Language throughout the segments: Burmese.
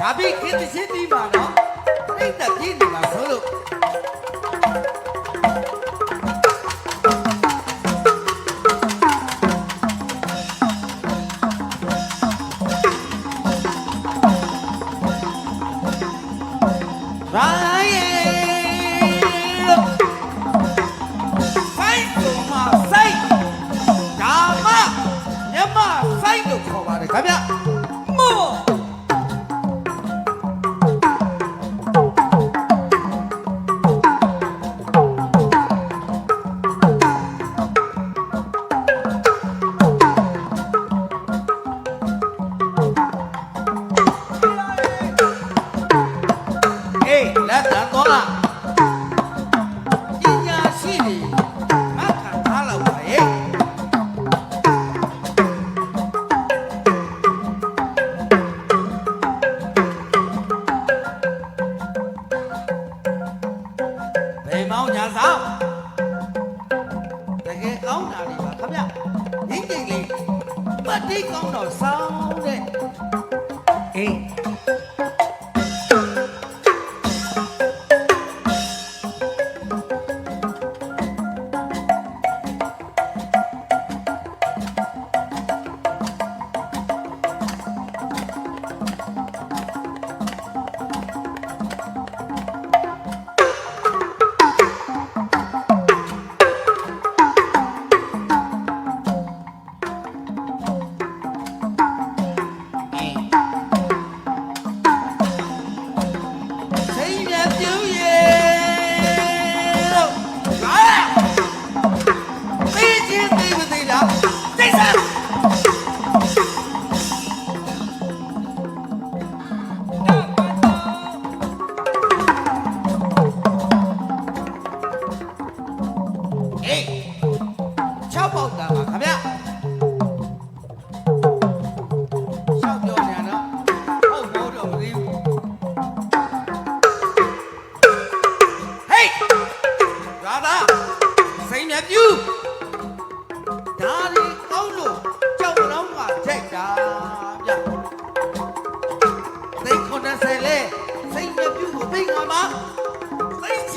ဒါပြီးခင်တရှင်းပြီးပါနော်ပြိတ္တပြည့်နေမှာဆိုလို့ 아!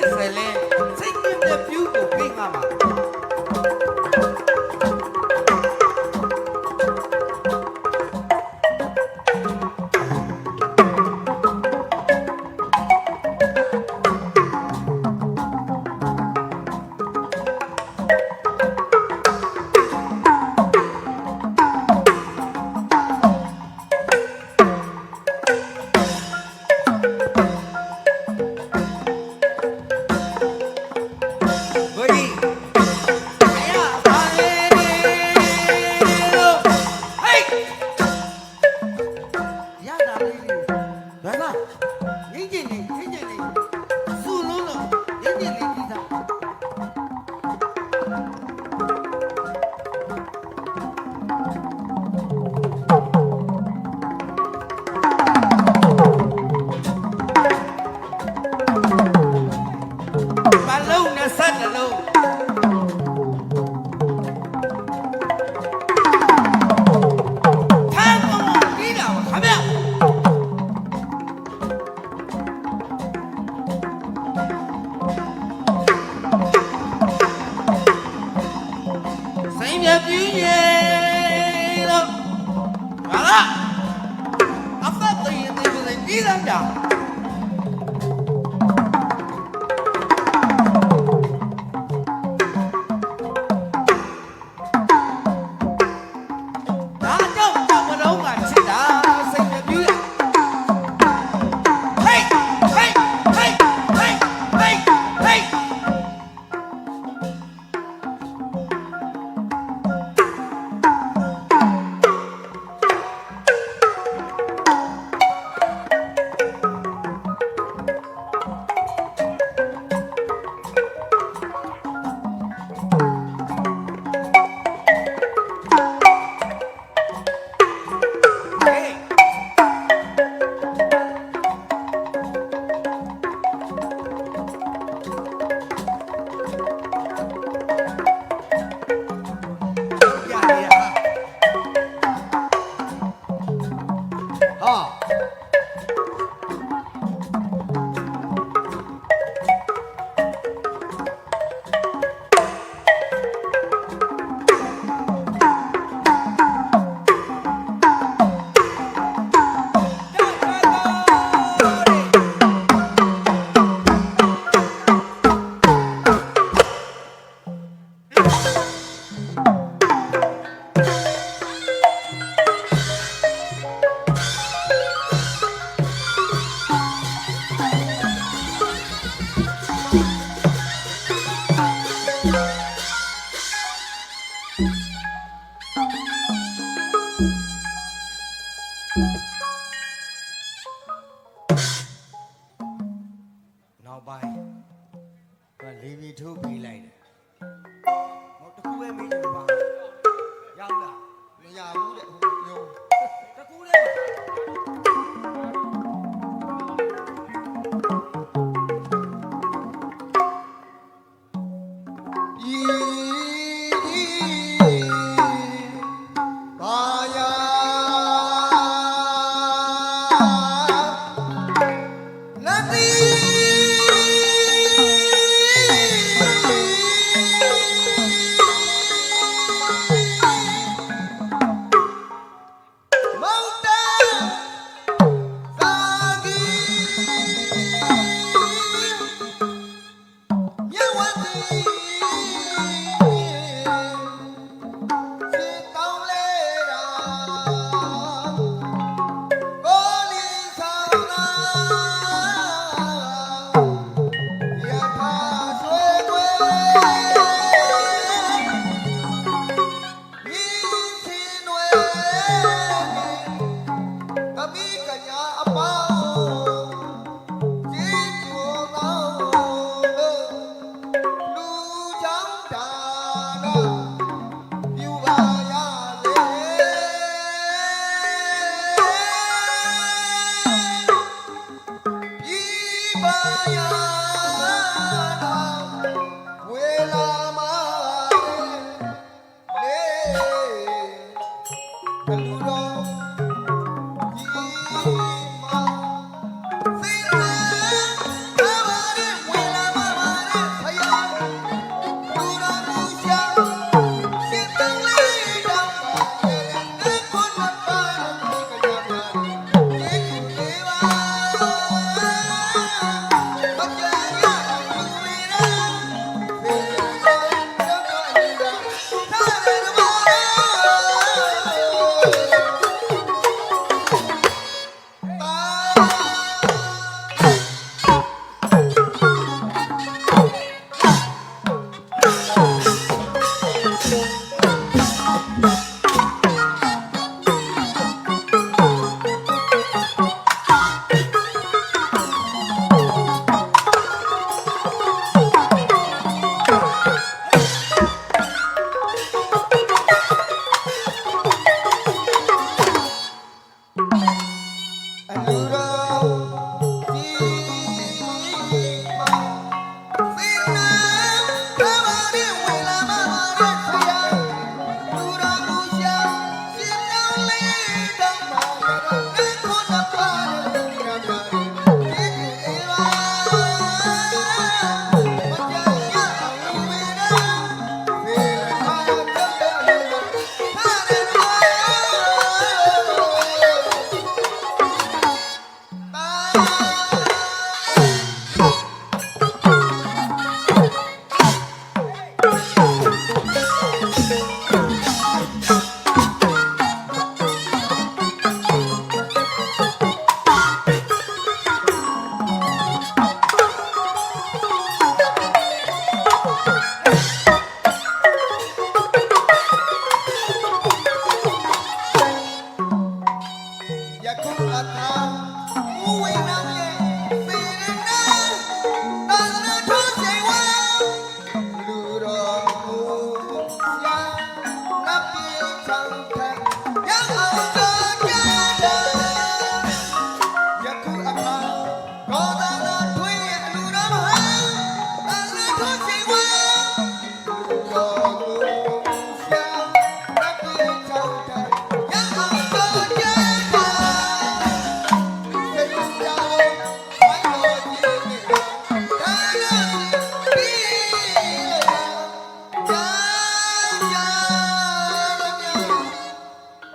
စ်ဆိုရယ်လဲစိတ်ကင်းတဲ့ပြူကိုပြေးငါမှာ က်ပြင်းရဲ့တော့ငါကအဖက်တည်နေတယ်ကြီးတယ်ကြာ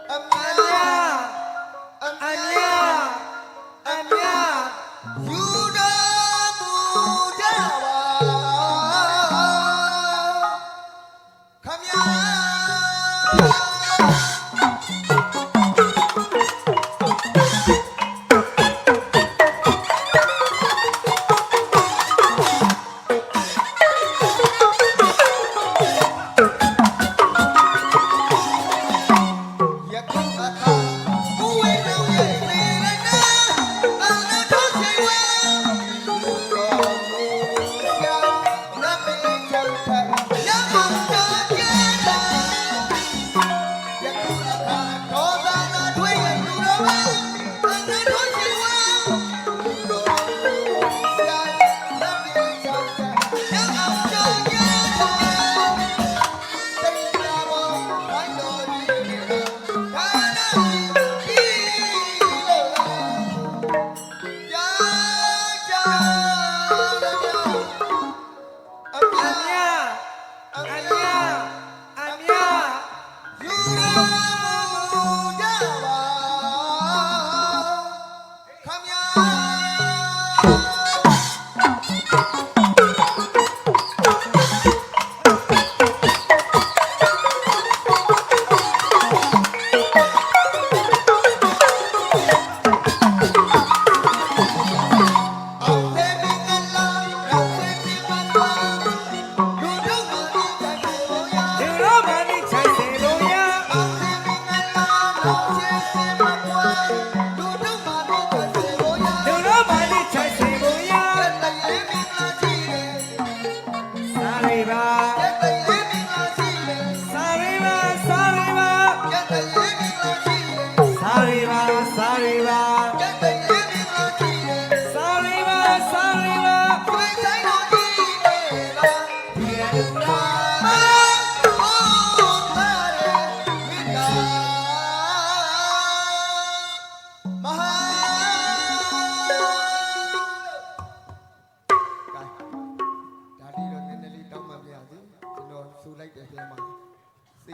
Amen.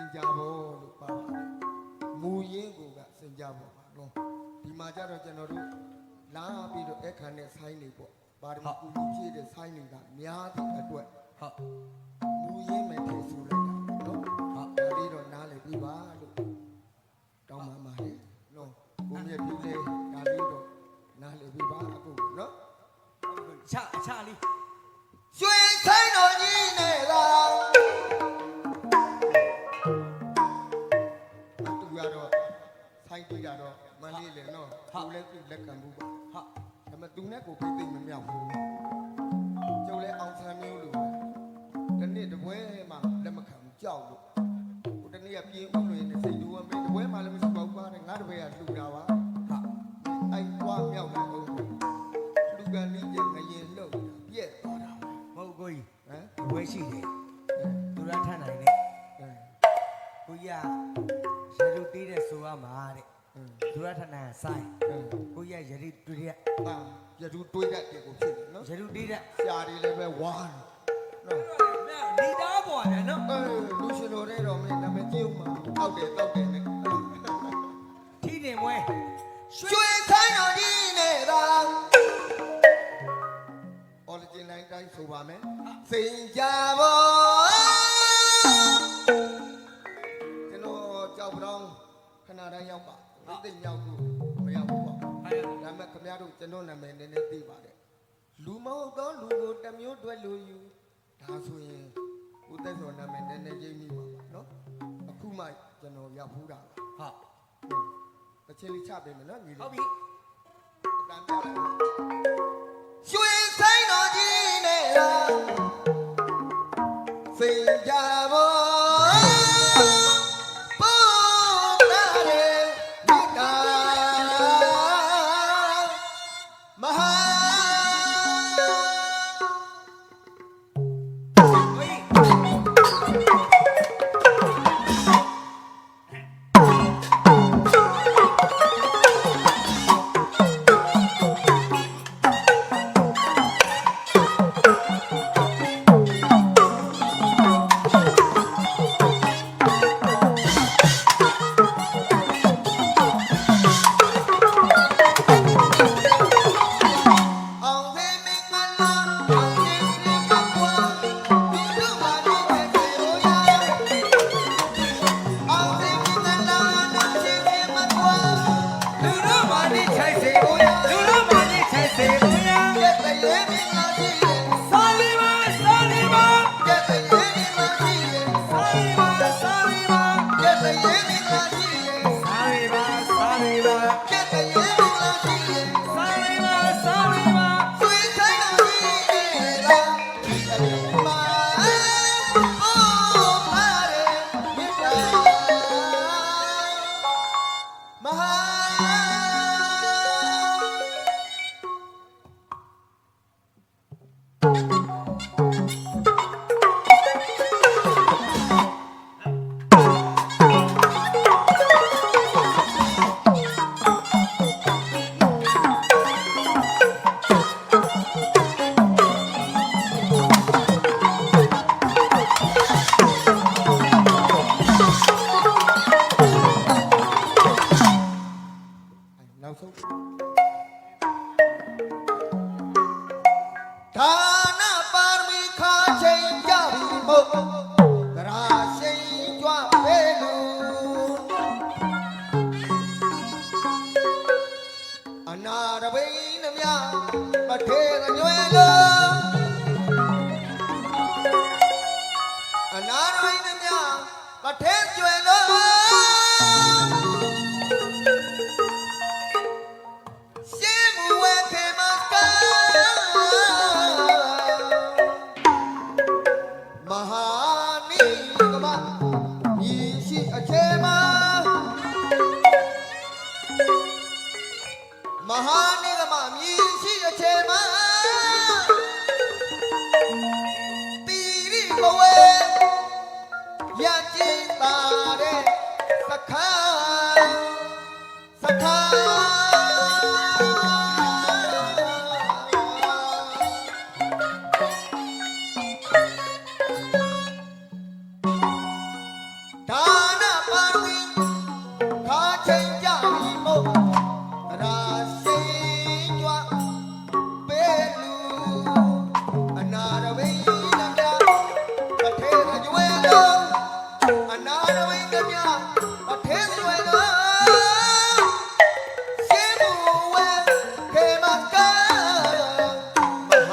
င်ကြဘောလို့ပါပါတယ်။မူရင်းကိုကစင်ကြဘောပါနော်။ဒီမှာကျတော့ကျွန်တော်တို့လာပြီးတော့အခါနဲ့ဆိုင်နေပေါ့။ပါရမီကူကူဖြည့်တဲ့ဆိုင်တွေကများတဲ့အတွက်ဟုတ်မူရင်းမယ်ထင်ဆိုလိုက်တာနော်။ဟုတ်ဒါလေးတော့နားလည်ပြီးပါလို့တောင်းပန်ပါတယ်နော်။ကိုမြတ်ပြည့်လေဒါလေးတော့နားလည်ပြီးပါအခုနော်။ချအချလေး ကိုလည်းလက်ခံဘူးပါဟာဒါပေမဲ့သူနဲ့ကိုပြိသိမ့်မမြောက်ဘူးကျုပ်လည်းအောင်ဆန်းမျိုးလိုပဲတစ်နေ့တစ်ပွဲမှလက်မခံဘူးကြောက်လို့ဟိုတစ်နေ့ကပြင်းဦး ကျွန်တော်နာမည်နည်းနည်းသိပါတယ်လူမဟုတ်သောလူကိုတစ်မျိုးတွဲလူယူဒါဆိုရင်ဦးသက်စောနာမည်နည်းနည်းကြီးမိပါပါနော်အခုမှကျွန်တော်ရောက်ဘူးတာပါဟုတ်တစ်ချင်းလေးချပေးမယ်နော်ညီလေးဟုတ်ပြီအတန်ပြလိုက် ဆုံးဒါ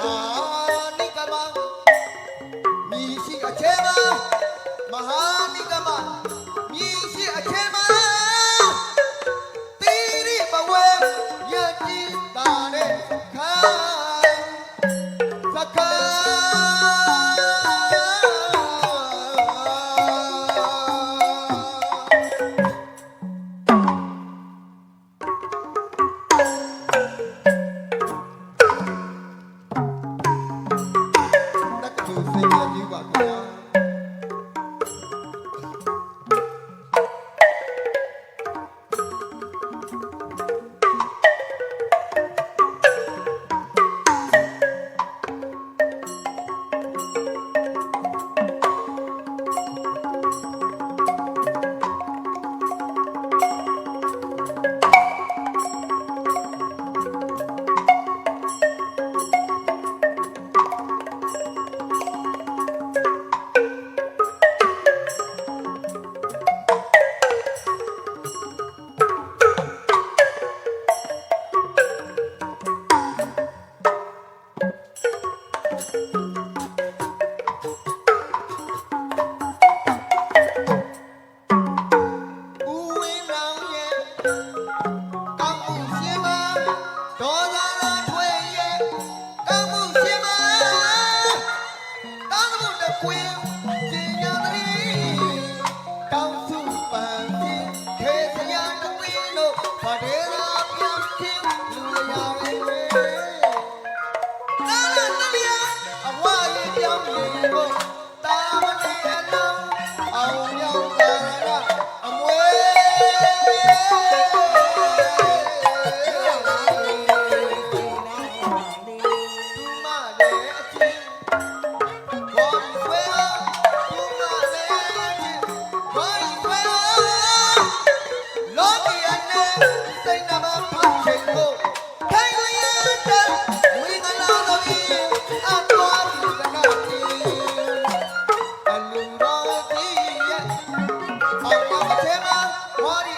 ဟာနိကမမိရှိအချေပါ Tema, Mori,